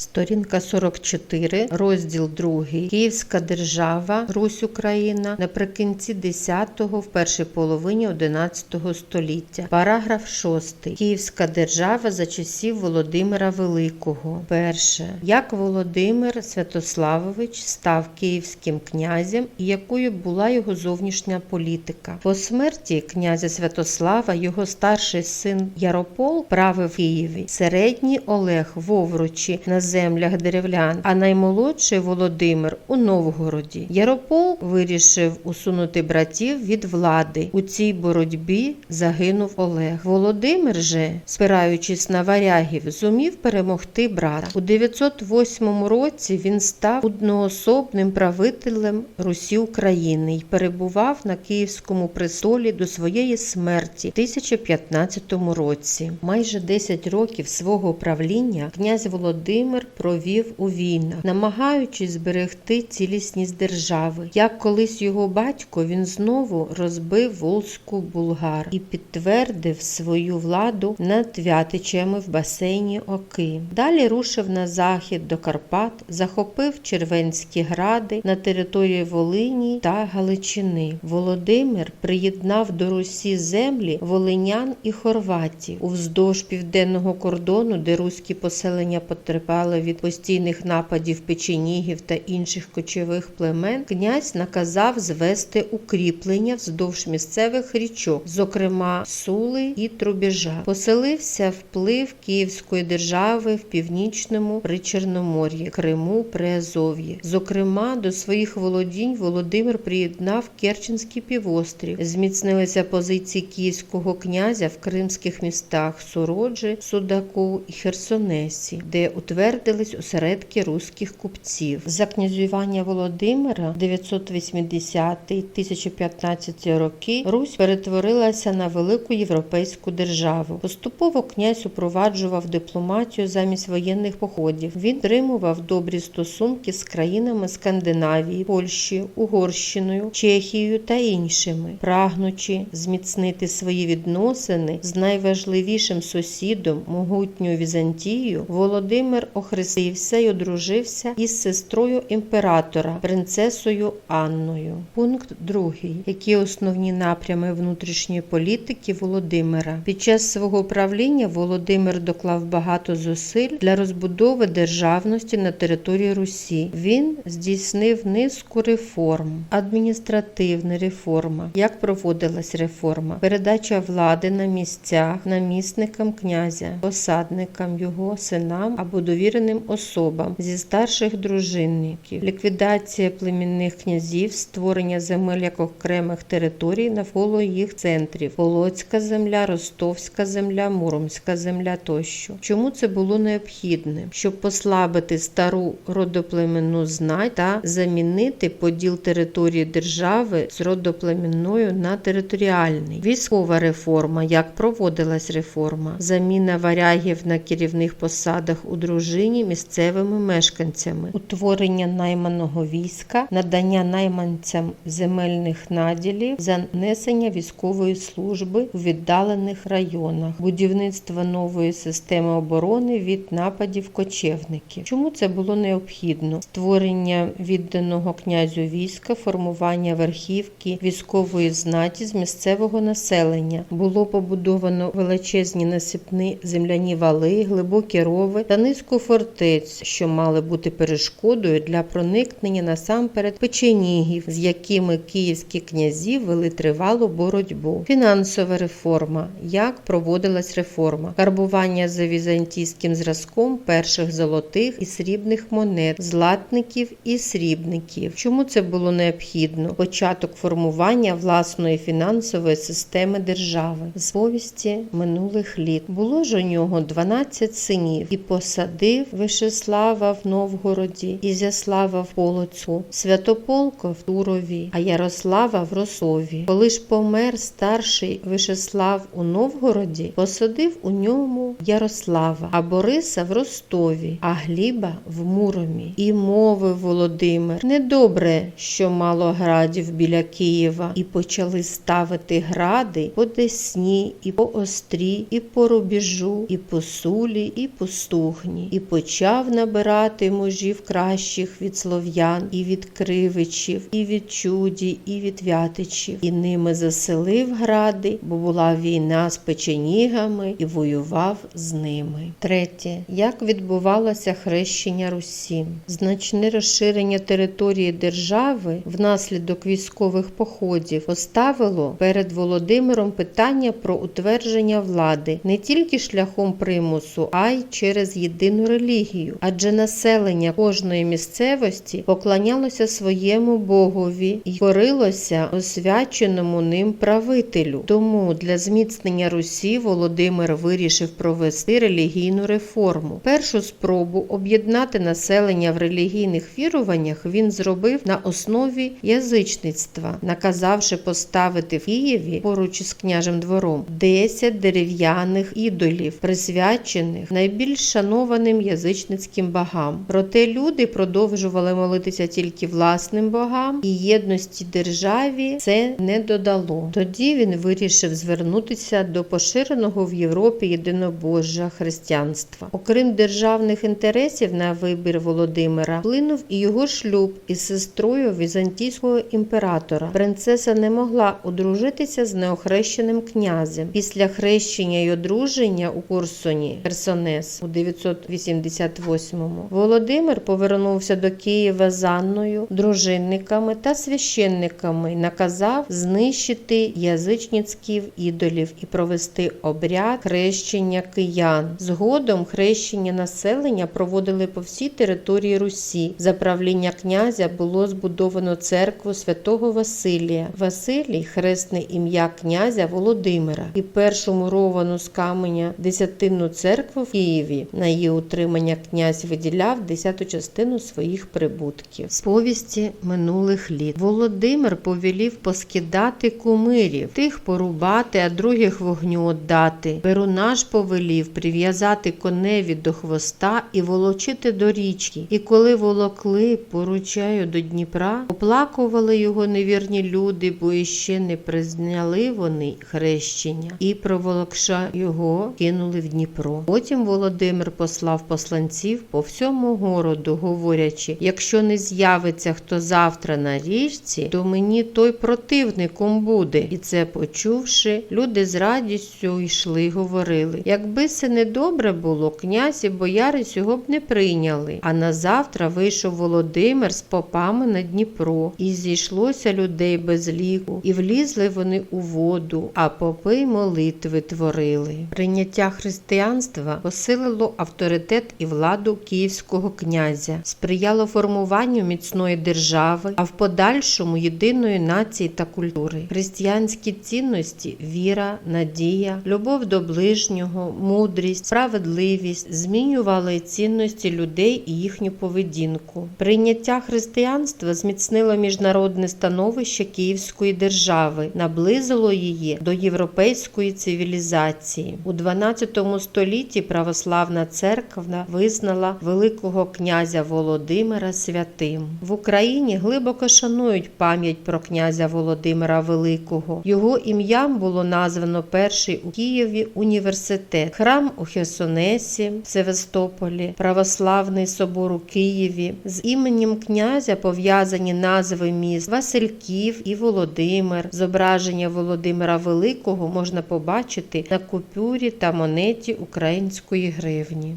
Сторінка 44, розділ 2. Київська держава, Русь Україна наприкінці 10-го, в першій половині 11 століття. Параграф 6. Київська держава за часів Володимира Великого. Перше. Як Володимир Святославович став київським князем і якою була його зовнішня політика? По смерті князя Святослава його старший син Яропол правив Києві, середній Олег в Овручі на землях деревлян, а наймолодший Володимир у Новгороді. Яропол вирішив усунути братів від влади. У цій боротьбі загинув Олег. Володимир же, спираючись на варягів, зумів перемогти брата. У 908 році він став одноособним правителем Русі України і перебував на Київському престолі до своєї смерті в 1015 році. Майже 10 років свого правління князь Володимир провів у війнах, намагаючись зберегти цілісність держави. Як колись його батько, він знову розбив Волзьку булгар і підтвердив свою владу над Вятичами в басейні Оки. Далі рушив на захід до Карпат, захопив Червенські гради на території Волині та Галичини. Володимир приєднав до Русі землі волинян і хорватів уздовж південного кордону, де руські поселення потерпали від постійних нападів печенігів та інших кочових племен. Князь наказав звести укріплення вздовж місцевих річок, зокрема Сули і Трубіжа. Поселився вплив Київської держави в північному Причорномор'ї, Криму, Приазов'ї. Зокрема, до своїх володінь Володимир приєднав Керченський півострів. Зміцнилися позиції київського князя в кримських містах Суроджі, Судаку і Херсонесі, де утвердились осередки руських купців. За князювання Володимира 980-1015 роки Русь перетворилася на велику європейську державу. Поступово князь упроваджував дипломатію замість воєнних походів. Він підтримував добрі стосунки з країнами Скандинавії, Польщі, Угорщиною, Чехією та іншими, прагнучи зміцнити свої відносини з найважливішим сусідом, могутньою Візантією, Володимир охрестився й одружився із сестрою імператора, принцесою Анною. Пункт другий. Які основні напрями внутрішньої політики Володимира під час свого правління Володимир доклав багато зусиль для розбудови державності на території Русі. Він здійснив низку реформ, адміністративна реформа. Як проводилась реформа? Передача влади на місцях намісникам князя, посадникам його синам або довіреним особам зі старших дружинників, ліквідація племінних князів, створення земель як окремих територій навколо їх центрів, Полоцька земля, Ростовська земля, Муромська земля тощо. Чому це було необхідне? Щоб послабити стару родоплеменну знать та замінити поділ території держави з родоплемінною на територіальний. Військова реформа. Як проводилась реформа? Заміна варягів на керівних посадах у дружині місцевими мешканцями, утворення найманого війська, надання найманцям земельних наділів, занесення військової служби у віддалених районах, будівництво нової системи оборони від нападів кочевників. Чому це було необхідно? Створення відданого князю війська, формування верхівки військової знаті з місцевого населення. Було побудовано величезні насипні земляні вали, глибокі рови та низку фортець, що мали бути перешкодою для проникнення насамперед печенігів, з якими київські князі вели тривалу боротьбу. Фінансова реформа. Як проводилась реформа? Карбування за візантійським зразком перших золотих і срібних монет, златників і срібників. Чому це було необхідно? Початок формування власної фінансової системи держави з повісті минулих літ. Було ж у нього 12 синів і посадив Вишеслава в Новгороді, Ізяслава в Полоцю, Святополка в Турові, а Ярослава в Росові. Коли ж помер старший Вишеслав у Новгороді, посадив у ньому Ярослава, а Бориса в Ростові, а Гліба в Муромі. І мовив Володимир: недобре, що мало градів біля Києва, і почали ставити гради по Десні, і по Острі, і по Рубіжу, і по Сулі, і по Стухні, і почав набирати мужів кращих від слов'ян, і від кривичів, і від чуді, і від вятичів, і ними заселив гради, бо була війна з печенігами і воював з ними. Третє. Як відбувалося хрещення Русі? Значне розширення території держави внаслідок військових походів поставило перед Володимиром питання про утвердження влади не тільки шляхом примусу, а й через єдину релігію, адже населення кожної місцевості поклонялося своєму богові і корилося освяченому ним правителю. Тому для зміцнення Русі Володимир вирішив провести релігійну реформу. Першу спробу об'єднати населення в релігійних віруваннях він зробив на основі язичництва, наказавши поставити в Києві поруч із княжим двором 10 дерев'яних ідолів, присвячених найбільш шанованим язичницьким богам. Проте люди продовжували молитися тільки власним богам, і єдності державі це не додало. Тоді він вирішив звернутися до поширеного в Європі єдинобожжя християнства. Окрім державних інтересів на вибір Володимира, вплинув і його шлюб із сестрою візантійського імператора. Принцеса не могла одружитися з неохрещеним князем. Після хрещення й одруження у Курсоні Херсонес у 988-му Володимир повернувся до Києва з Анною, дружинниками та священниками і наказав знищити язичницьких ідолів і провести обряд хрещення киян. Згодом хрещення населення проводили по всій території Русі. За правління князя було збудовано церкву святого Василія. Василій хресне ім'я князя Володимира і першу муровану з каменя десятинну церкву в Києві. На її утримання князь виділяв десяту частину своїх прибутків. З повісті минулих літ Володимир повелів поскидати кумирів, тих порубати, а других вогню отдати. Перуна ж повелів прив'язати коневі до хвоста і волочити до річки. І коли волокли поручаю до Дніпра, оплакували його невірні люди, бо іще не призняли вони хрещення, і проволокша його кинули в Дніпро. Потім Володимир послав посланців по всьому городу, говорячи: якщо не з'явиться хто завтра на річці, то мені той противником буде. І це почувши, люди з радістю йшли, говорили: якби це не добре було, князь і бояри цього б не прийняли. А на завтра вийшов Володимир з попами на Дніпро, і зійшлося людей без ліку, і влізли вони у воду, а попи молитви творили. Прийняття християнства посилило авторитет і владу київського князя, сприяло формуванню міцної держави, а в подальшому єдиної нації та культури. Християнські цінності, віра, надія, любов до ближнього, мудрість, справедливість змінювали цінності людей і їхню поведінку. Прийняття християнства зміцнило міжнародне становище Київської держави, наблизило її до європейської цивілізації. У 12 столітті православна церква визнала великого князя Володимира святим. В Україні глибоко шанують пам'ять про князя Володимира Великого. Його ім'ям було названо перший у Києві університет, храм у Херсонесі, Севастополі, православний собор у Києві. З іменем князя пов'язані назви міст Васильків і Володимир. Зображення Володимира Великого можна побачити на купюрі та монеті української гривні.